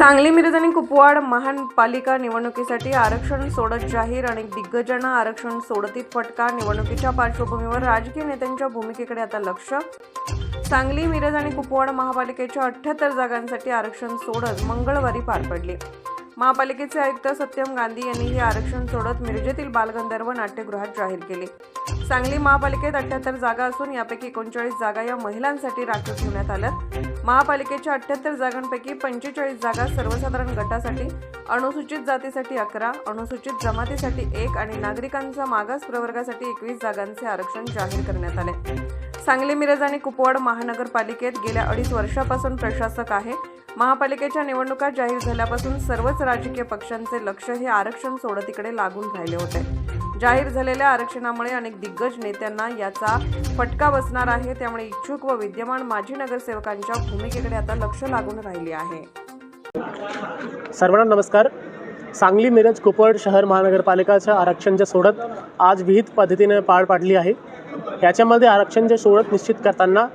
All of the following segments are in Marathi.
सांगली मिरज आणि कुपवाड महानपालिका निवडणुकीसाठी आरक्षण सोडत जाहीर आणि दिग्गजांना आरक्षण सोडतीत फटका. निवडणुकीच्या पार्श्वभूमीवर राजकीय नेत्यांच्या भूमिकेकडे आता लक्ष. सांगली मिरज आणि कुपवाड महापालिकेच्या अठ्ठ्याहत्तर जागांसाठी आरक्षण सोडत मंगळवारी पार पडली. महापालिकेचे आयुक्त सत्यम गांधी यांनी हे आरक्षण सोडत मिरजेतील बालगंधर्व नाट्यगृहात जाहीर केले. सांगली महापालिकेत अठ्ठ्याहत्तर जागा असून यापैकी एकोणचाळीस जागा या महिलांसाठी राखीव ठेवण्यात आल्यात. महापालिकेच्या अठ्ठ्याहत्तर जागांपैकी पंचेचाळीस जागा सर्वसाधारण गटासाठी अनुसूचित जातीसाठी अकरा अनुसूचित जमातीसाठी एक आणि नागरिकांचा मागास प्रवर्गासाठी एकवीस जागांचे आरक्षण जाहीर करण्यात आले. सांगली मिरज आणि कुपवाड महानगरपालिकेत गेल्या अडीच वर्षापासून प्रशासक आहे. महापालिकेच्या निवडणुका जाहीर झाल्यापासून सर्वच राजकीय पक्षांचे लक्ष हे आरक्षण सोडतीकडे लागून राहिले होते. जाहीर झालेल्या आरक्षणामुळे अनेक दिग्गज नेत्यांना याचा फटका बसणार आहे. त्यामुळे इच्छुक व विद्यमान माजी नगरसेवकांच्या भूमिकेकडे आता लक्ष लागून राहिले आहे. सर्वांना नमस्कार. सांगली मिरज कुपवाड शहर महानगरपालिकाचं आरक्षणच्या सोडत आज विहित पद्धतीने पार पाडली आहे. याच्यामध्ये आरक्षणचे सोडत निश्चित करताना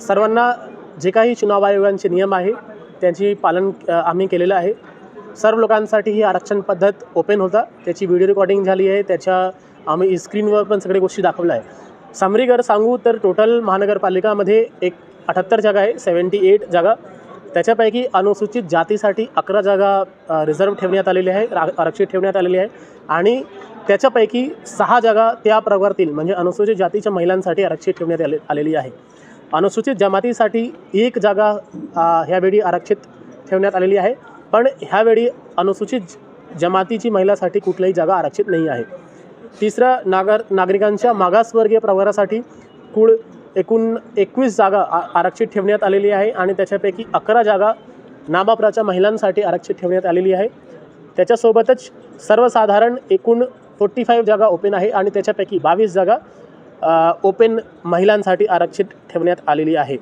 सर्वांना जे काही चुनाव आयोगांचे नियम आहे त्यांची पालन आम्ही केलेलं आहे. सर्व लोकांसाठी ही आरक्षण पद्धत ओपन होता. त्याची व्हिडिओ रेकॉर्डिंग झाली आहे. त्याच्या आम्ही स्क्रीनवर पण सगळ्या गोष्टी दाखवल्या आहे समरीगर सांगू तर टोटल महानगरपालिकामध्ये एक अठ्ठ्याहत्तर जागा आहे सेवन्टी एट जागा. त्याच्यापैकी अनुसूचित जातीसाठी अकरा जागा रिझर्व ठेवण्यात आलेली आहे रा आरक्षित ठेवण्यात आलेली आहे. आणि त्याच्यापैकी सहा जागा त्या प्रवर्तील म्हणजे अनुसूचित जातीच्या महिलांसाठी आरक्षित ठेवण्यात आले आलेली आहे. अनुसूचित जमातीसाठी एक जागा ह्यावेळी आरक्षित ठेवण्यात आलेली आहे. पण ह्यावेळी अनुसूचित जमातीची महिलासाठी कुठल्याही जागा आरक्षित नाही आहे. तिसरं नागर नागरिकांच्या मागासवर्गीय प्रवारासाठी कुळ एकूण एकवीस जागा आ आरक्षित ठेवण्यात आलेली आहे आणि त्याच्यापैकी अकरा जागा नामापराच्या महिलांसाठी आरक्षित ठेवण्यात आलेली आहे. त्याच्यासोबतच सर्वसाधारण एकूण फोर्टी फाईव्ह जागा ओपन आहे आणि त्याच्यापैकी बावीस जागा ओपन महिलांसाठी आरक्षित ठेवण्यात आलेली आहे.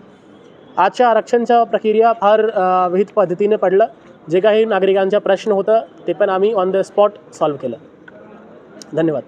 आजच्या आरक्षणच्या प्रक्रिया फार अ, विहित पद्धतीने पडलं. जे काही नागरिकांचा प्रश्न होता ते पण आम्ही ऑन द स्पॉट सॉल्व्ह केलं. धन्यवाद.